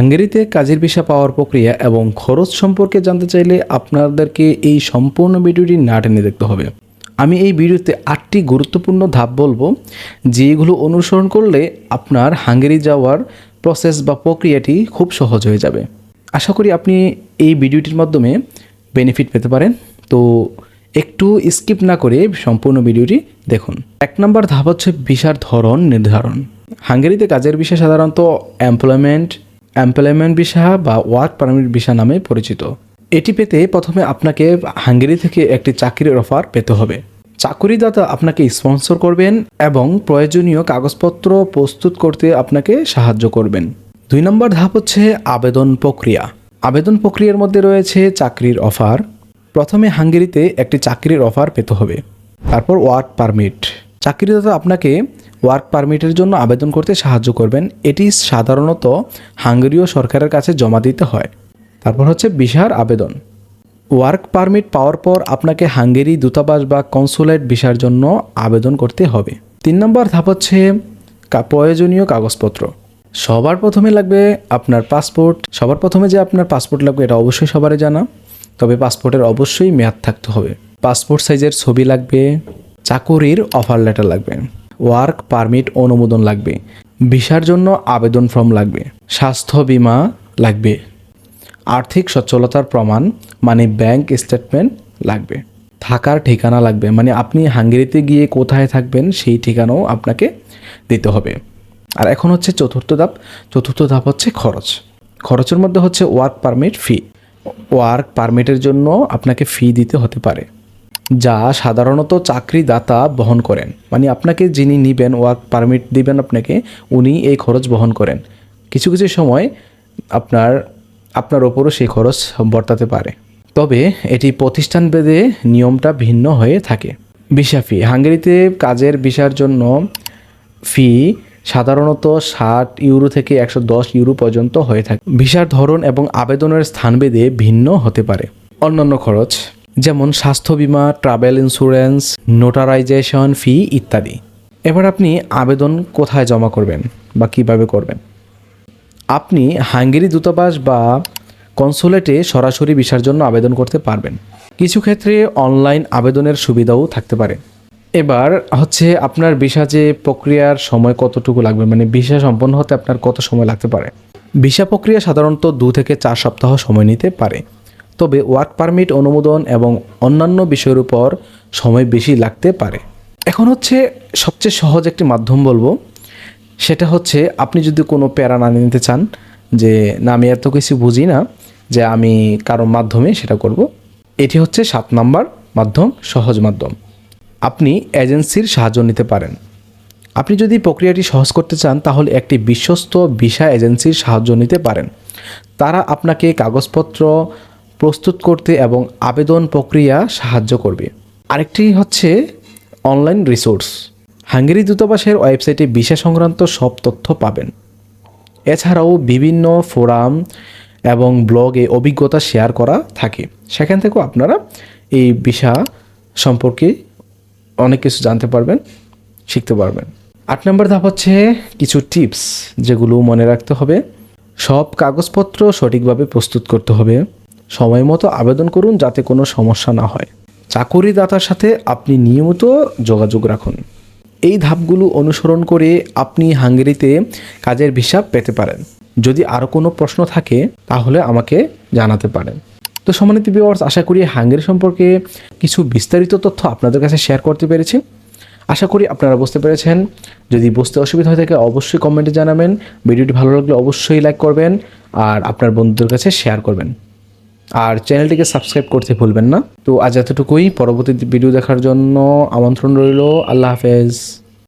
হাঙ্গেরিতে কাজের ভিসা পাওয়ার প্রক্রিয়া এবং খরচ সম্পর্কে জানতে চাইলে আপনাদেরকে এই সম্পূর্ণ ভিডিওটি না টেনে দেখতে হবে। আমি এই ভিডিওতে আটটি গুরুত্বপূর্ণ ধাপ বলব, যেগুলো অনুসরণ করলে আপনার হাঙ্গেরি যাওয়ার প্রসেস বা প্রক্রিয়াটি খুব সহজ হয়ে যাবে। আশা করি আপনি এই ভিডিওটির মাধ্যমে বেনিফিট পেতে পারেন। তো একটু স্কিপ না করে সম্পূর্ণ ভিডিওটি দেখুন। এক নম্বর ধাপ হচ্ছে ভিসার ধরন নির্ধারণ। হাঙ্গেরিতে কাজের ভিসা সাধারণত এমপ্লয়মেন্ট এমপ্লয়মেন্ট ভিসা বা ওয়ার্ক পারমিট ভিসা নামে পরিচিত। এটি পেতে প্রথমে আপনাকে হাঙ্গেরি থেকে একটি চাকরির অফার পেতে হবে। চাকরিদাতা আপনাকে স্পন্সর করবেন এবং প্রয়োজনীয় কাগজপত্র প্রস্তুত করতে আপনাকে সাহায্য করবেন। দুই নম্বর ধাপ হচ্ছে আবেদন প্রক্রিয়া। আবেদন প্রক্রিয়ার মধ্যে রয়েছে চাকরির অফার। প্রথমে হাঙ্গেরিতে একটি চাকরির অফার পেতে হবে। তারপর ওয়ার্ক পারমিট। চাকরিদাতা আপনাকে ওয়ার্ক পারমিটের জন্য আবেদন করতে সাহায্য করবেন। এটি সাধারণত হাঙ্গেরীয় সরকারের কাছে জমা দিতে হয়। তারপর হচ্ছে ভিসার আবেদন। ওয়ার্ক পারমিট পাওয়ার পর আপনাকে হাঙ্গেরি দূতাবাস বা কনসুলেট ভিসার জন্য আবেদন করতে হবে। তিন নম্বর ধাপ হচ্ছে প্রয়োজনীয় কাগজপত্র। সবার প্রথমে লাগবে আপনার পাসপোর্ট। সবার প্রথমে যে আপনার পাসপোর্ট লাগবে এটা অবশ্যই সবারই জানা। তবে পাসপোর্টের অবশ্যই মেয়াদ থাকতে হবে। পাসপোর্ট সাইজের ছবি লাগবে। চাকুরির অফার লেটার লাগবে। ওয়ার্ক পারমিট অনুমোদন লাগবে। ভিসার জন্য আবেদন ফর্ম লাগবে। স্বাস্থ্য বীমা লাগবে। আর্থিক সচ্ছলতার প্রমাণ মানে ব্যাংক স্টেটমেন্ট লাগবে। থাকার ঠিকানা লাগবে মানে আপনি হাঙ্গেরিতে গিয়ে কোথায় থাকবেন সেই ঠিকানাও আপনাকে দিতে হবে। আর এখন হচ্ছে চতুর্থ ধাপ। চতুর্থ ধাপ হচ্ছে খরচ। খরচের মধ্যে হচ্ছে ওয়ার্ক পারমিট ফি। ওয়ার্ক পারমিটের জন্য আপনাকে ফি দিতে হতে পারে। যা সাধারণত চাকরিদাতা বহন করেন। মানে আপনাকে যিনি নিবেন ওয়ার্ক পারমিট দিবেন আপনাকে, উনি এই খরচ বহন করেন। কিছু কিছু সময় আপনার আপনার ওপরও সেই খরচ বর্তাতে পারে। তবে এটি প্রতিষ্ঠান ভেদে নিয়মটা ভিন্ন হয়ে থাকে। ভিসা ফি হাঙ্গেরিতে কাজের ভিসার জন্য ফি সাধারণত ষাট ইউরো থেকে একশো দশ ইউরো পর্যন্ত হয়ে থাকে। ভিসার ধরন এবং আবেদনের স্থান স্থানভেদে ভিন্ন হতে পারে। অন্যান্য খরচ যেমন স্বাস্থ্য বীমা ট্রাভেল ইন্স্যুরেন্স নোটারাইজেশন ফি ইত্যাদি। এবার আপনি আবেদন কোথায় জমা করবেন বা কীভাবে করবেন? আপনি হাঙ্গেরি দূতাবাস বা কনসুলেটে সরাসরি ভিসার জন্য আবেদন করতে পারবেন। কিছু ক্ষেত্রে অনলাইন আবেদনের সুবিধাও থাকতে পারে। এবার হচ্ছে আপনার ভিসা যে প্রক্রিয়ার সময় কতটুকু লাগবে মানে ভিসা সম্পন্ন হতে আপনার কত সময় লাগতে পারে? ভিসা প্রক্রিয়া সাধারণত দু থেকে চার সপ্তাহ সময় নিতে পারে। তবে ওয়ার্ক পারমিট অনুমোদন এবং অন্যান্য বিষয়ের উপর সময় বেশি লাগতে পারে। এখন হচ্ছে সবচেয়ে সহজ একটি মাধ্যম বলব। সেটা হচ্ছে আপনি যদি কোনো প্যারা না নিতে চান, যে না, আমি এত কিছু বুঝি না যে আমি কারও মাধ্যমে সেটা করব, এটি হচ্ছে সাত নাম্বার মাধ্যম, সহজ মাধ্যম। আপনি এজেন্সির সাহায্য নিতে পারেন। আপনি যদি প্রক্রিয়াটি সহজ করতে চান, তাহলে একটি বিশ্বস্ত ভিসা এজেন্সির সাহায্য নিতে পারেন। তারা আপনাকে কাগজপত্র প্রস্তুত করতে এবং আবেদন প্রক্রিয়া সাহায্য করবে। আরেকটি হচ্ছে অনলাইন রিসোর্স। হাঙ্গেরি দূতাবাসের ওয়েবসাইটে ভিসা সংক্রান্ত সব তথ্য পাবেন। এছাড়াও বিভিন্ন ফোরাম এবং ব্লগে অভিজ্ঞতা শেয়ার করা থাকে। সেখান থেকেও আপনারা এই ভিসা সম্পর্কে অনেক কিছু জানতে পারবেন, শিখতে পারবেন। আট নম্বর ধাপ হচ্ছে কিছু টিপস, যেগুলো মনে রাখতে হবে। সব কাগজপত্র সঠিকভাবে প্রস্তুত করতে হবে। সময় মতো আবেদন করুন যাতে কোনো সমস্যা না হয়। চাকুরিদাতার সাথে আপনি নিয়মিত যোগাযোগ রাখুন। এই ধাপগুলো অনুসরণ করে আপনি হাঙ্গেরিতে কাজের হিসাব পেতে পারেন। যদি আরও কোনো প্রশ্ন থাকে, তাহলে আমাকে জানাতে পারেন। তো সম্মানিত ভিউয়ার্স আশা করি হাঙ্গেরি সম্পর্কে কিছু বিস্তারিত তথ্য আপনাদের কাছে শেয়ার করতে পেরেছি। আশা করি আপনারা বুঝতে পেরেছেন। যদি বুঝতে অসুবিধা হয়ে থাকে, অবশ্যই কমেন্টে জানাবেন। ভিডিওটি ভালো লাগলে অবশ্যই লাইক করবেন। আর আপনার বন্ধুদের কাছে শেয়ার করবেন। আর চ্যানেলটিকে সাবস্ক্রাইব করতে ভুলবেন না। তো আজ এতটুকুই। পরবর্তী ভিডিও দেখার জন্য আমন্ত্রণ রইল। আল্লাহ হাফেজ।